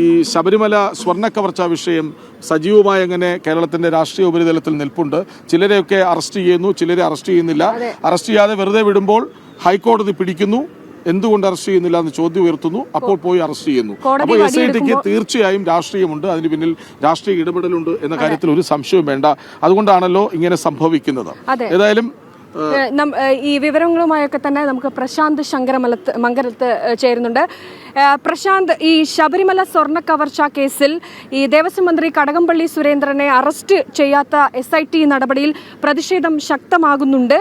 ഈ ശബരിമല സ്വർണ കവർച്ചാ വിഷയം സജീവമായി അങ്ങനെ കേരളത്തിന്റെ രാഷ്ട്രീയ ഉപരിതലത്തിൽ നിൽപ്പുണ്ട്. ചിലരെയൊക്കെ അറസ്റ്റ് ചെയ്യുന്നു ചിലരെ അറസ്റ്റ് ചെയ്യുന്നില്ല. അറസ്റ്റ് ചെയ്യാതെ വെറുതെ വിടുമ്പോൾ ഹൈക്കോടതി പിടിക്കുന്നു. എന്തുകൊണ്ട് അറസ്റ്റ് ചെയ്യുന്നില്ല എന്ന് ചോദ്യം ഉയർത്തുന്നു. അപ്പോൾ പോയി അറസ്റ്റ് ചെയ്യുന്നു. അപ്പൊ അപ്പോൾ എസ് ഐ ടിക്ക് തീർച്ചയായും രാഷ്ട്രീയമുണ്ട്. അതിന് പിന്നിൽ രാഷ്ട്രീയ ഇടപെടലുണ്ട് എന്ന കാര്യത്തിൽ ഒരു സംശയവും വേണ്ട. അതുകൊണ്ടാണല്ലോ ഇങ്ങനെ സംഭവിക്കുന്നത്. ഏതായാലും ഈ വിവരങ്ങളുമായൊക്കെ തന്നെ നമുക്ക് പ്രശാന്ത് ശങ്കരമലത്ത് മംഗലത്ത് ചേരുന്നുണ്ട്. പ്രശാന്ത് ഈ ശബരിമല സ്വർണ കവർച്ച കേസിൽ ഈ ദേവസ്വം മന്ത്രി കടകംപള്ളി സുരേന്ദ്രനെ അറസ്റ്റ് ചെയ്യാത്ത എസ് ഐ ടി നടപടിയിൽ പ്രതിഷേധം ശക്തമാകുന്നുണ്ട്.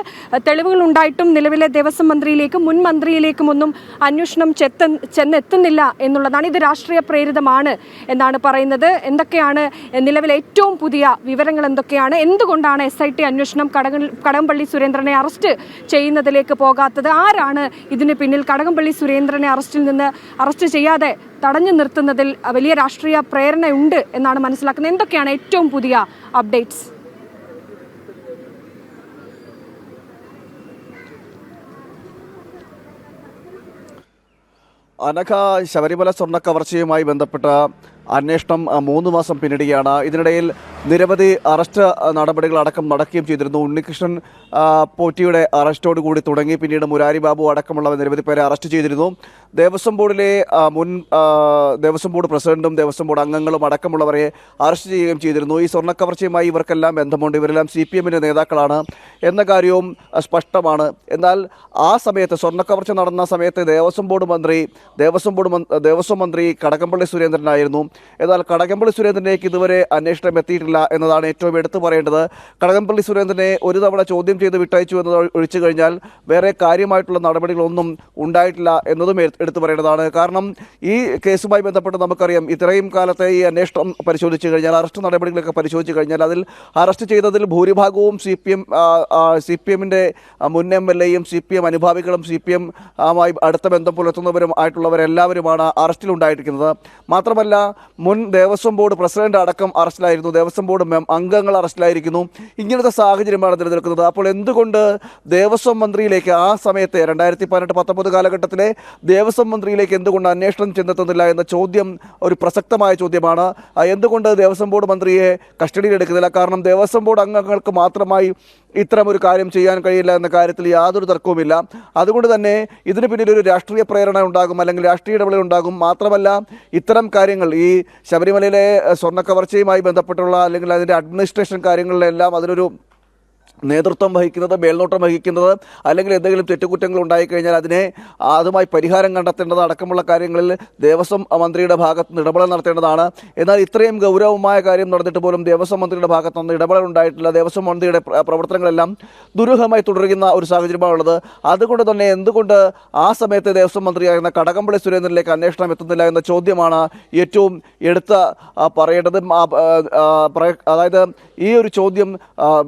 തെളിവുകൾ ഉണ്ടായിട്ടും നിലവിലെ ദേവസ്വം മന്ത്രിയിലേക്കും മുൻ മന്ത്രിയിലേക്കും ഒന്നും അന്വേഷണം ചെത്ത ചെന്നെത്തുന്നില്ല എന്നുള്ളതാണ്. ഇത് രാഷ്ട്രീയ പ്രേരിതമാണ് എന്നാണ് പറയുന്നത്. എന്തൊക്കെയാണ് നിലവിലെ ഏറ്റവും പുതിയ വിവരങ്ങൾ എന്തൊക്കെയാണ്? എന്തുകൊണ്ടാണ് എസ് ഐ ടി അന്വേഷണം കടക കടകംപള്ളി സുരേന്ദ്രനെ അറസ്റ്റ് ചെയ്യുന്നതിലേക്ക് പോകാത്തത്? ആരാണ് ഇതിന് പിന്നിൽ കടകംപള്ളി സുരേന്ദ്രനെ അറസ്റ്റിൽ നിന്ന് അറസ്റ്റ് ചെയ്യാതെ തടഞ്ഞു നിർത്തുന്നതിൽ വലിയ രാഷ്ട്രീയ പ്രേരണയുണ്ട് എന്നാണ് മനസ്സിലാക്കുന്നത്. എന്തൊക്കെയാണ് ഏറ്റവും പുതിയ അപ്ഡേറ്റ്സ്? അനഘ ശബരിമല സ്വർണ കവർച്ചയുമായി ബന്ധപ്പെട്ട അന്വേഷണം മൂന്ന് മാസം പിന്നിടുകയാണ്. ഇതിനിടയിൽ നിരവധി അറസ്റ്റ് നടപടികൾ നടപടികളടക്കം നടക്കുകയും ചെയ്തിരുന്നു. ഉണ്ണികൃഷ്ണൻ പോറ്റിയുടെ അറസ്റ്റോട് കൂടി തുടങ്ങി. പിന്നീട് മുരാരി ബാബു അടക്കമുള്ള നിരവധി പേരെ അറസ്റ്റ് ചെയ്തിരുന്നു. ദേവസ്വം ബോർഡിലെ മുൻ ദേവസ്വം ബോർഡ് പ്രസിഡന്റും ദേവസ്വം ബോർഡ് അംഗങ്ങളും അടക്കമുള്ളവരെ അറസ്റ്റ് ചെയ്യുകയും ചെയ്തിരുന്നു. ഈ സ്വർണക്കവർച്ചയുമായി ഇവർക്കെല്ലാം ബന്ധമുണ്ട്. ഇവരെല്ലാം സി പി എമ്മിന്റെ നേതാക്കളാണ് എന്ന കാര്യവും സ്പഷ്ടമാണ്. എന്നാൽ ആ സമയത്ത് സ്വർണക്കവർച്ച നടന്ന സമയത്ത് ദേവസ്വം ബോർഡ് മന്ത്രി ദേവസ്വം ബോർഡ് ദേവസ്വം മന്ത്രി കടകംപള്ളി സുരേന്ദ്രനായിരുന്നു. എന്നാൽ കടകംപള്ളി സുരേന്ദ്രനേക്ക് ഇതുവരെ അന്വേഷണം എത്തിയിട്ടില്ല എന്നതാണ് ഏറ്റവും എടുത്തു പറയേണ്ടത്. കടകംപള്ളി സുരേന്ദ്രനെ ഒരു തവണ ചോദ്യം ചെയ്ത് വിട്ടയച്ചു എന്നത് ഒഴിച്ചു കഴിഞ്ഞാൽ വേറെ കാര്യമായിട്ടുള്ള നടപടികളൊന്നും ഉണ്ടായിട്ടില്ല എന്നതും എടുത്തു പറയേണ്ടതാണ്. കാരണം ഈ കേസുമായി ബന്ധപ്പെട്ട് നമുക്കറിയാം ഇത്രയും കാലത്തെ ഈ അന്വേഷണം പരിശോധിച്ചു കഴിഞ്ഞാൽ അറസ്റ്റ് നടപടികളൊക്കെ പരിശോധിച്ചു കഴിഞ്ഞാൽ അതിൽ അറസ്റ്റ് ചെയ്തതിൽ ഭൂരിഭാഗവും C P M C P എമ്മിന്റെ മുൻ എം എൽ എയും സി പി എം അനുഭാവികളും സി പി എം ആയി അടുത്ത ബന്ധം പുലർത്തുന്നവരും ആയിട്ടുള്ളവരെല്ലാവരുമാണ് അറസ്റ്റിലുണ്ടായിരിക്കുന്നത്. മാത്രമല്ല മുൻ ദേവസ്വം ബോർഡ് പ്രസിഡന്റ് അടക്കം അറസ്റ്റിലായിരുന്നു. ദേവസ്വം ബോർഡ് അംഗങ്ങൾ അറസ്റ്റിലായിരിക്കുന്നു. ഇങ്ങനത്തെ സാഹചര്യമാണ് നിലനിൽക്കുന്നത്. അപ്പോൾ എന്തുകൊണ്ട് ദേവസ്വം മന്ത്രിയിലേക്ക് ആ സമയത്തെ രണ്ടായിരത്തി പതിനെട്ട് പത്തൊമ്പത് കാലഘട്ടത്തിലെ ദേവസ്വം മന്ത്രിയിലേക്ക് എന്തുകൊണ്ട് അന്വേഷണം ചെന്നെത്തുന്നില്ല എന്ന ചോദ്യം ഒരു പ്രസക്തമായ ചോദ്യമാണ്. എന്തുകൊണ്ട് ദേവസ്വം ബോർഡ് മന്ത്രിയെ കസ്റ്റഡിയിൽ എടുക്കുന്നില്ല കാരണം ദേവസ്വം ബോർഡ് അംഗങ്ങൾക്ക് മാത്രമായി ഇത്തരം ഒരു കാര്യം ചെയ്യാൻ കഴിയില്ല എന്ന കാര്യത്തിൽ യാതൊരു തർക്കവുമില്ല. അതുകൊണ്ട് തന്നെ ഇതിന് പിന്നിൽ ഒരു രാഷ്ട്രീയ പ്രേരണ ഉണ്ടാകും അല്ലെങ്കിൽ രാഷ്ട്രീയ ഇടപെടൽ ഉണ്ടാകും. മാത്രമല്ല ഇത്തരം കാര്യങ്ങൾ ഈ ശബരിമലയിലെ സ്വർണക്കവർച്ചയുമായി സ്വർണ കവർച്ചയുമായി ബന്ധപ്പെട്ടുള്ള അല്ലെങ്കിൽ അതിന്റെ അഡ്മിനിസ്ട്രേഷൻ കാര്യങ്ങളിലെല്ലാം അതിനൊരു നേതൃത്വം വഹിക്കുന്നത് മേൽനോട്ടം വഹിക്കുന്നത് അല്ലെങ്കിൽ എന്തെങ്കിലും തെറ്റുകുറ്റങ്ങൾ ഉണ്ടായിക്കഴിഞ്ഞാൽ അതിനെ അതുമായി പരിഹാരം കണ്ടെത്തേണ്ടത് അടക്കമുള്ള കാര്യങ്ങളിൽ ദേവസ്വം മന്ത്രിയുടെ ഭാഗത്ത് നിന്ന് ഇടപെടൽ നടത്തേണ്ടതാണ്. എന്നാൽ ഇത്രയും ഗൗരവമായ കാര്യം നടന്നിട്ട് പോലും ദേവസ്വം മന്ത്രിയുടെ ഭാഗത്ത് നിന്ന് ഇടപെടൽ ഉണ്ടായിട്ടില്ല. ദേവസ്വം മന്ത്രിയുടെ പ്രവർത്തനങ്ങളെല്ലാം ദുരൂഹമായി തുടരുന്ന ഒരു സാഹചര്യമാണുള്ളത്. അതുകൊണ്ട് തന്നെ എന്തുകൊണ്ട് ആ സമയത്ത് ദേവസ്വം മന്ത്രിയായിരുന്ന കടകംപള്ളി സുരേന്ദ്രനിലേക്ക് അന്വേഷണം എത്തുന്നില്ല എന്ന ചോദ്യമാണ് ഏറ്റവും എടുത്ത പറയേണ്ടതും അതായത് ഈ ഒരു ചോദ്യം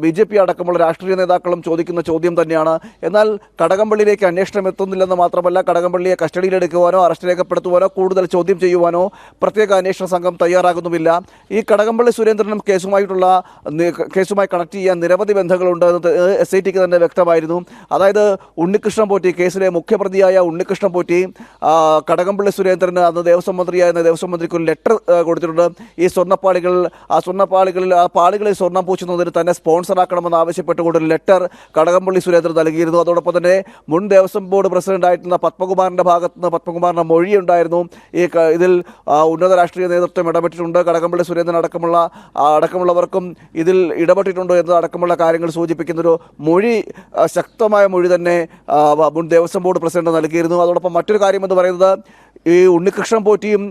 ബി ജെ പി അടക്കമുള്ള രാഷ്ട്രീയ നേതാക്കളും ചോദിക്കുന്ന ചോദ്യം തന്നെയാണ്. എന്നാൽ കടകംപള്ളിയിലേക്ക് അന്വേഷണം എത്തുന്നില്ലെന്ന് മാത്രമല്ല കടകംപള്ളിയെ കസ്റ്റഡിയിലെടുക്കുവാനോ അറസ്റ്റ് രേഖപ്പെടുത്തുവാനോ കൂടുതൽ ചോദ്യം ചെയ്യുവാനോ പ്രത്യേക അന്വേഷണ സംഘം തയ്യാറാകുന്നുമില്ല. ഈ കടകംപള്ളി സുരേന്ദ്രനും കേസുമായിട്ടുള്ള കേസുമായി കണക്ട് ചെയ്യാൻ നിരവധി ബന്ധങ്ങളുണ്ട് എസ് ഐ ടിക്ക് തന്നെ വ്യക്തമായിരുന്നു. അതായത് ഉണ്ണികൃഷ്ണൻ പോറ്റി കേസിലെ മുഖ്യപ്രതിയായ ഉണ്ണികൃഷ്ണൻ പോറ്റി കടകംപള്ളി സുരേന്ദ്രന് അന്ന് ദേവസ്വം മന്ത്രിയായിരുന്ന ദേവസ്വം മന്ത്രിക്ക് ഒരു ലെറ്റർ കൊടുത്തിട്ടുണ്ട്. ഈ സ്വർണപ്പാളികൾ ആ സ്വർണപ്പാളികളിൽ ആ പാളികളിൽ സ്വർണം പൂച്ചുന്നതിന് തന്നെ സ്പോൺസറാക്കണമെന്ന് ആവശ്യപ്പെട്ടുകൊണ്ട് ഒരു ലെറ്റർ കടകംപള്ളി സുരേന്ദ്രൻ നൽകിയിരുന്നു. അതോടൊപ്പം തന്നെ മുൻ ദേവസ്വം ബോർഡ് പ്രസിഡന്റ് പത്മകുമാറിന്റെ ഭാഗത്ത് നിന്ന് പത്മകുമാറിന്റെ മൊഴിയുണ്ടായിരുന്നു. ഈ ഇതിൽ ഉന്നത രാഷ്ട്രീയ നേതൃത്വം ഇടപെട്ടിട്ടുണ്ട്. കടകംപള്ളി സുരേന്ദ്രൻ അടക്കമുള്ള അടക്കമുള്ളവർക്കും ഇതിൽ ഇടപെട്ടിട്ടുണ്ടോ എന്നത് അടക്കമുള്ള കാര്യങ്ങൾ സൂചിപ്പിക്കുന്ന ഒരു മൊഴി ശക്തമായ മൊഴി തന്നെ മുൻ ദേവസ്വം ബോർഡ് പ്രസിഡന്റ് നൽകിയിരുന്നു. അതോടൊപ്പം മറ്റൊരു കാര്യം എന്ന് പറയുന്നത് ഈ ഉണ്ണികൃഷ്ണൻ പോറ്റിയും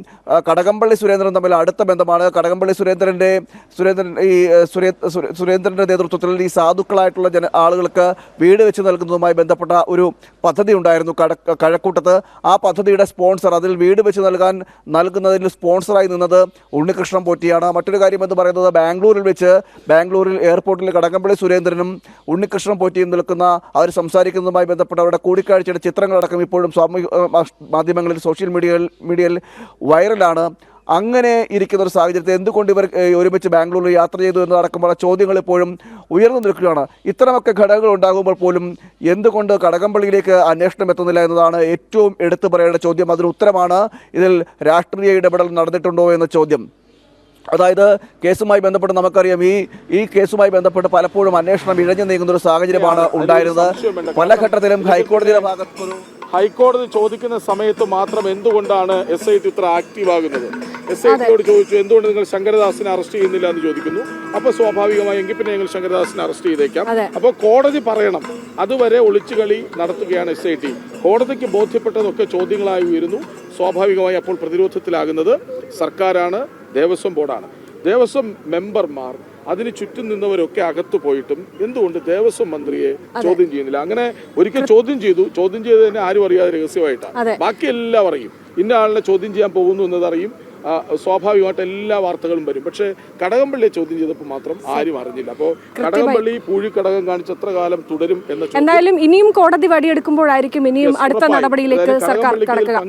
കടകംപള്ളി സുരേന്ദ്രൻ തമ്മിൽ അടുത്ത ബന്ധമാണ്. കടകംപള്ളി സുരേന്ദ്രന്റെ സുരേന്ദ്രൻ ഈ സുരേന്ദ്രന്റെ സുരേ സുരേ- സുരേന്ദ്രന്റെ നേതൃത്വത്തിൽ ഈ സാധുക്കളായിട്ടുള്ള ജന ആളുകൾക്ക് വീട് വെച്ച് നൽകുന്നതുമായി ബന്ധപ്പെട്ട ഒരു പദ്ധതി ഉണ്ടായിരുന്നു കട കഴക്കൂട്ടത്ത്. ആ പദ്ധതിയുടെ സ്പോൺസർ അതിൽ വീട് വെച്ച് നൽകാൻ നൽകുന്നതിൽ സ്പോൺസറായി നിന്നത് ഉണ്ണികൃഷ്ണൻ പോറ്റിയാണ്. മറ്റൊരു കാര്യം എന്ന് പറയുന്നത് ബാംഗ്ലൂരിൽ വെച്ച് ബാംഗ്ലൂരിൽ എയർപോർട്ടിൽ കടകംപള്ളി സുരേന്ദ്രനും ഉണ്ണികൃഷ്ണൻ പോറ്റിയും നിൽക്കുന്ന അവർ സംസാരിക്കുന്നതുമായി ബന്ധപ്പെട്ട അവരുടെ കൂടിക്കാഴ്ചയുടെ ചിത്രങ്ങളടക്കം ഇപ്പോഴും സാമൂഹിക മാധ്യമങ്ങളിൽ സോഷ്യൽ മീഡിയയിൽ മീഡിയയിൽ വൈറലാണ്. അങ്ങനെ ഇരിക്കുന്ന ഒരു സാഹചര്യത്തിൽ എന്തുകൊണ്ട് ഇവർ ഒരുമിച്ച് ബാംഗ്ലൂരിൽ യാത്ര ചെയ്തു എന്നതടക്കമുള്ള ചോദ്യങ്ങൾ ഇപ്പോഴും ഉയർന്നു നിൽക്കുകയാണ്. ഇത്തരമൊക്കെ ഘടകങ്ങൾ ഉണ്ടാകുമ്പോൾ പോലും എന്തുകൊണ്ട് കടകംപള്ളിയിലേക്ക് അന്വേഷണം എത്തുന്നില്ല എന്നതാണ് ഏറ്റവും എടുത്തു പറയേണ്ട ചോദ്യം. അതിന് ഉത്തരമാണ് ഇതിൽ രാഷ്ട്രീയ ഇടപെടൽ നടന്നിട്ടുണ്ടോ എന്ന ചോദ്യം. അതായത് കേസുമായി ബന്ധപ്പെട്ട് നമുക്കറിയാം ഈ ഈ കേസുമായി ബന്ധപ്പെട്ട് പലപ്പോഴും അന്വേഷണം ഇഴഞ്ഞു നീങ്ങുന്ന ഒരു സാഹചര്യമാണ് ഉണ്ടായിരുന്നത്. പല ഘട്ടത്തിലും ഹൈക്കോടതിയുടെ ഭാഗത്തു ഹൈക്കോടതി ചോദിക്കുന്ന സമയത്ത് മാത്രം എന്തുകൊണ്ടാണ് എസ് ഐ ടി ഇത്ര ആക്റ്റീവ് ആകുന്നത്? എസ് ഐ ടിയോട് ചോദിച്ചു എന്തുകൊണ്ട് നിങ്ങൾ ശങ്കരദാസിനെ അറസ്റ്റ് ചെയ്യുന്നില്ല? എന്ന് ചോദിക്കുന്നു. അപ്പൊ സ്വാഭാവികമായി എങ്കിൽ പിന്നെ ഞങ്ങൾ ശങ്കരദാസിനെ അറസ്റ്റ് ചെയ്തേക്കാം. അപ്പോൾ അപ്പൊ കോടതി പറയണം. അതുവരെ ഒളിച്ചുകളി നടത്തുകയാണ് എസ് ഐ ടി. കോടതിക്ക് ബോധ്യപ്പെട്ടതൊക്കെ ചോദ്യങ്ങളായി ഉയരുന്നു. സ്വാഭാവികമായി അപ്പോൾ പ്രതിരോധത്തിലാകുന്നത് സർക്കാരാണ് ദേവസ്വം ബോർഡാണ്. ദേവസ്വം മെമ്പർമാർ അതിന് ചുറ്റും നിന്നവരൊക്കെ അകത്തു പോയിട്ടും എന്തുകൊണ്ട് ദേവസ്വം മന്ത്രിയെ ചോദ്യം ചെയ്യുന്നില്ല? അങ്ങനെ ഒരിക്കൽ ചോദ്യം ചെയ്തു. ചോദ്യം ചെയ്തതിനെ ആരും അറിയാതെ രഹസ്യമായിട്ടാണ്. ബാക്കി എല്ലാം അറിയും. ഇന്ന ആളിനെ ചോദ്യം ചെയ്യാൻ പോകുന്നു എന്നതറിയും. ആ, സ്വാഭാവികമായിട്ട് എല്ലാ വാർത്തകളും വരും. പക്ഷേ കടകംപള്ളിയെ ചോദ്യം ചെയ്തപ്പോൾ മാത്രം ആരും അറിഞ്ഞില്ല. അപ്പോൾ കടകംപള്ളി പൂഴിക്കടകം കാണിച്ച് എത്ര കാലം തുടരും എന്ന എന്തായാലും ഇനിയും കോടതി വടിയെടുക്കുമ്പോഴായിരിക്കും ഇനിയും അടുത്ത നടപടിയിലേക്ക് സർക്കാർ കടക്കുക.